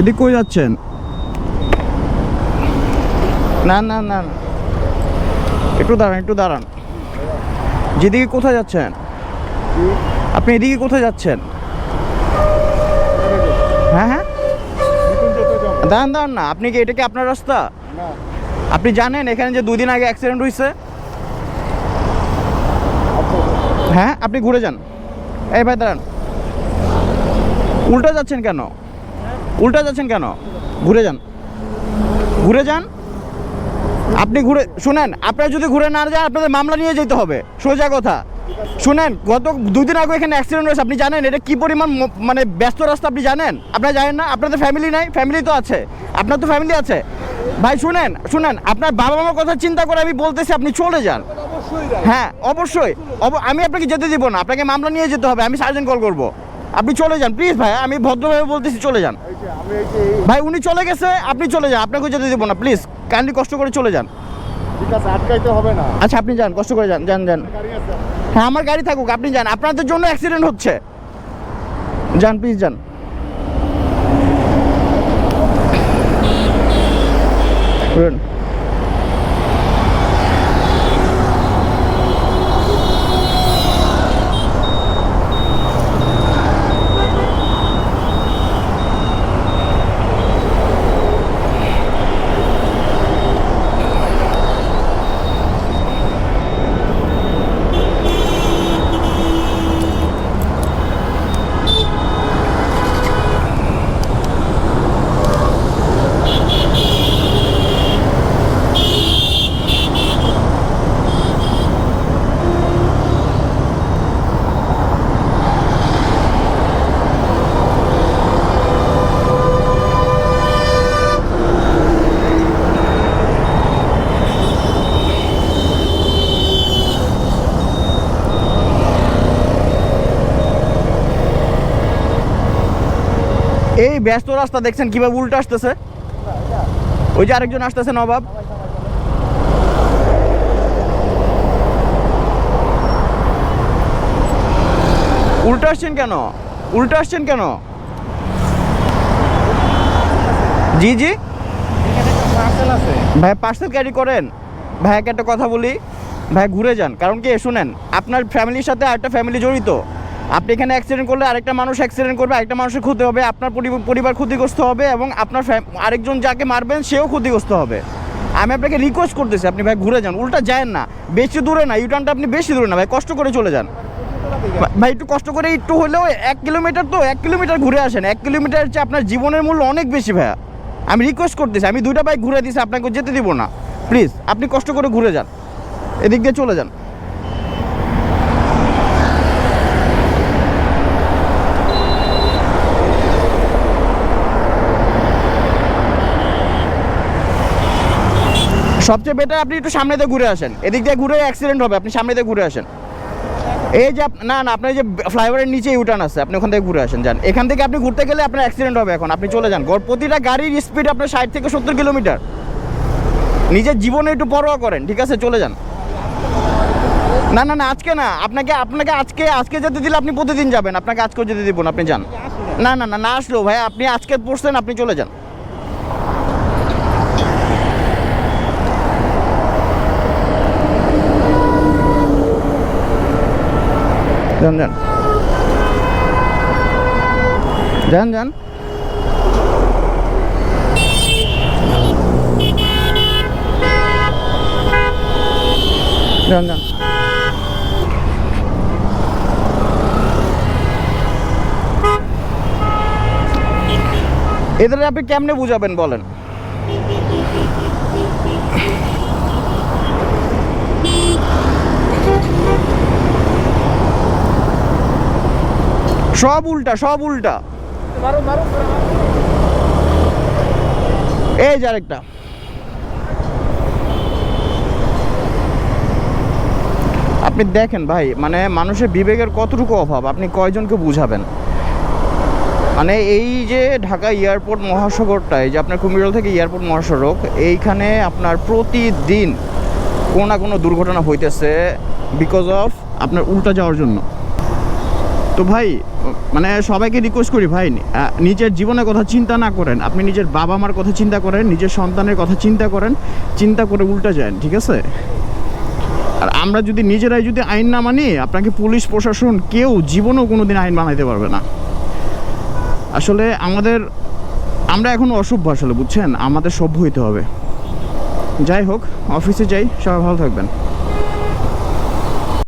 এদিক কই যাচ্ছেন? না না না। একটু দাঁড়ান একটু দাঁড়ান। যেদিকে কোথায় যাচ্ছেন? আপনি এদিকে কোথায় যাচ্ছেন? হ্যাঁ হ্যাঁ। দাঁড়ান দাঁড়ান না। আপনি কি এটা কি আপনার রাস্তা? আপনি জানেন এখানে যে দুই দিন আগে অ্যাক্সিডেন্ট হয়েছে হ্যাঁ আপনি ঘুরে যান। এই ভাই দাঁড়ান। উল্টা যাচ্ছেন কেন? উল্টা যাচ্ছেন কেন? ঘুরে যান। ঘুরে যান। আপনি ঘুরে, শুনেন, আপনারা যদি ঘুরে না যান আপনাদের মামলা নিয়ে যেতে হবে। সোজা কথা। শুনেন, গত দুই দিন আগে এখানে অ্যাক্সিডেন্ট হয়েছে, আপনি জানেন, এটা কি পরিমাণ মানে ব্যস্ত রাস্তা আপনি জানেন? আপনারা জানেন না? আপনাদের ফ্যামিলি নাই? ফ্যামিলি তো আছে। আপনার তো ফ্যামিলি আছে। ভাই, শুনেন শুনেন, আপনার বাবা মামার কথা চিন্তা করে আমি বলতেছি, আপনি চলে যান। হ্যাঁ অবশ্যই। অব- আমি আপনাকে যেতে দিব না। আপনাকে মামলা নিয়ে যেতে হবে, আমি সার্জেন্ট কল করব। আপনি চলে যান। প্লিজ ভাই, আমি ভদ্রভাবে বলতেছি, চলে যান। ভাই উনি চলে গেছে আপনি চলে যান আপনাকে যেতে দেবো না প্লিজ কাইন্ডলি কষ্ট করে চলে যান। ঠিক আছে আটকাইতে হবে না। আচ্ছা আপনি যান কষ্ট করে যান যান যান। হ্যাঁ আমার গাড়ি থাকুক আপনি যান। আপনাদের জন্য অ্যাক্সিডেন্ট হচ্ছে। যান প্লিজ যান। শুনুন। এই ব্যস্ত রাস্তা দেখছেন কীভাবে উল্টো আসতেছে? ওই যে আরেকজন আসতেছে, নবাব। উল্টো আসছেন কেন? উল্টো আসছেন কেন? জি জি। ভাই পার্সেল ক্যারি করেন। ভাইকে একটা কথা বলি। ভাই, ঘুরে যান। কারণ কি, শুনেন, আপনার ফ্যামিলির সাথে আরেকটা ফ্যামিলি জড়িত। আপনি এখানে অ্যাক্সিডেন্ট করলে আরেকটা মানুষ অ্যাক্সিডেন্ট করবে, আরেকটা মানুষের ক্ষতি হবে, আপনার পরি- পরিবার ক্ষতিগ্রস্ত হবে এবং আপনার আরেকজন যাকে মারবেন সেও ক্ষতিগ্রস্ত হবে। আমি আপনাকে রিকোয়েস্ট করতেছি, আপনি ভাই ঘুরে যান, উল্টা যায়েন না, বেশি দূরে না ইউটার্নটা আপনি বেশি দূরে না, ভাই কষ্ট করে চলে যান। ভাই একটু কষ্ট করে একটু হলেও এক কিলোমিটার তো, এক কিলোমিটার ঘুরে আসেন, এক কিলোমিটার হচ্ছে আপনার জীবনের মূল্য অনেক বেশি ভাইয়া। আমি রিকোয়েস্ট করতেছি, আমি দুইটা বাইক ঘুরে দিছি, আপনাকে যেতে দিব না। প্লিজ আপনি কষ্ট করে ঘুরে যান, এদিক দিয়ে চলে যান। সবচেয়ে বেটার আপনি একটু সামনে দিয়ে ঘুরে আসেন। এদিক দিয়ে ঘুরে অ্যাক্সিডেন্ট হবে, আপনি সামনে দিয়ে ঘুরে আসেন। এই যে না না, আপনার যে ফ্লাইওভারের নিচে ইউটার্ন আছে, আপনি ওখান থেকে ঘুরে আসেন, যান। এখান থেকে আপনি ঘুরতে গেলে আপনার অ্যাক্সিডেন্ট হবে এখন, আপনি চলে যান। প্রতিটা গাড়ির স্পিড আপনার ষাট থেকে সত্তর কিলোমিটার। নিজের জীবনে একটু পরোয়া করেন, ঠিক আছে, চলে যান। না না না, আজকে না, আপনাকে আপনাকে আজকে আজকে যেতে দিলে আপনি প্রতিদিন যাবেন, আপনাকে আজকেও যেতে দিব না, আপনি যান। না না না না আসলেও ভাই, আপনি আজকে পড়ছেন, আপনি চলে যান। যান যান। যান যান। যান যান। এদের আপনি কেমনে বুঝাবেন বলেন? সব উল্টা সব উল্টা। এই যে আরেকটা। আপনি দেখেন ভাই মানে মানুষের বিবেকের কতটুকু অভাব, আপনি কয়জনকে বুঝাবেন? মানে এই যে ঢাকা এয়ারপোর্ট মহাসড়কটা, এই যে আপনার কুমিরল থেকে এয়ারপোর্ট মহাসড়ক, এইখানে আপনার প্রতিদিন কোনো না কোনো দুর্ঘটনা হইতেছে বিকজ অফ আপনার উল্টা যাওয়ার জন্য। তো ভাই মানে সবাইকে রিকোয়েস্ট করি ভাই নিজের জীবনের কথা চিন্তা না করেন। আপনি নিজের বাবা মার কথা চিন্তা করেন, নিজের সন্তানের কথা চিন্তা করেন, চিন্তা করে উল্টা যান, ঠিক আছে? আর আমরা যদি নিজেরাই যদি আইন না মানি, আপনাকে পুলিশ, প্রশাসন, কেউ জীবনেও কোনো দিন আইন বানাইতে পারবে না। আসলে আমাদের, আমরা এখন অসভ্য আসলে, বুঝছেন? আমাদের সভ্য হইতে হবে। যাই হোক, অফিসে যাই, সবাই ভালো থাকবেন।